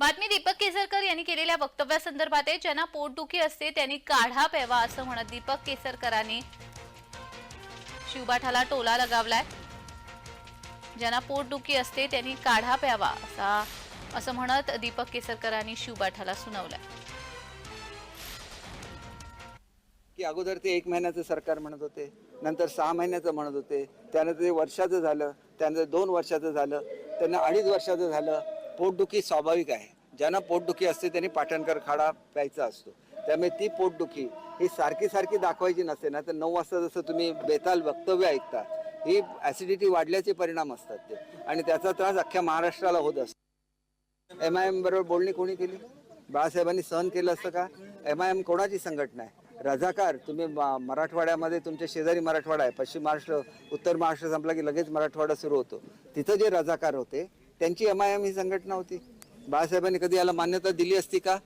बातमी दीपक केसरकर यांनी केलेल्या वक्तव्यासंदर्भात आहे. ज्यांना पोटदुखी असते त्यांनी काढा प्यावा असं म्हणत दीपक केसरकरांनी शिवबाठाला टोला लगावलाय. ज्यांना पोटदुखी असते त्यांनी काढा प्यावा असा असं म्हणत दीपक केसरकरांनी शिवबाठाला सुनावलाय. की अगोदर ते एक महिन्याचं सरकार म्हणत होते नंतर सहा महिन्याचं म्हणत होते त्यानंतर ते वर्षाचं झालं त्यानंतर दोन वर्षाचं झालं त्यांना अडीच वर्षाचं झालं पोटदुखी स्वाभाविक आहे. ज्यांना पोटदुखी असते त्यांनी पाटणकर खाडा प्यायचा असतो. त्यामुळे ती पोटदुखी ही सारखी सारखी दाखवायची नसते ना तर नऊ वाजता जसं तुम्ही बेताल वक्तव्य ऐकता ही ॲसिडिटी वाढल्याचे परिणाम असतात ते. आणि त्याचा त्रास अख्ख्या महाराष्ट्राला होत असतो. एम आय एम बरोबर बोलणी कोणी केली? बाळासाहेबांनी सहन केलं असतं का? एम आय एम कोणाची संघटना आहे? रजाकार तुम्ही म- मराठवाड्यामध्ये तुमच्या शेजारी मराठवाडा आहे. पश्चिम महाराष्ट्र उत्तर महाराष्ट्र संपला की लगेच मराठवाडा सुरू होतो. तिथं जे रजाकार होते त्यांची एम आय एम ही संघटना होती. बाळासाहेबांनी कधी याला मान्यता दिली असती का?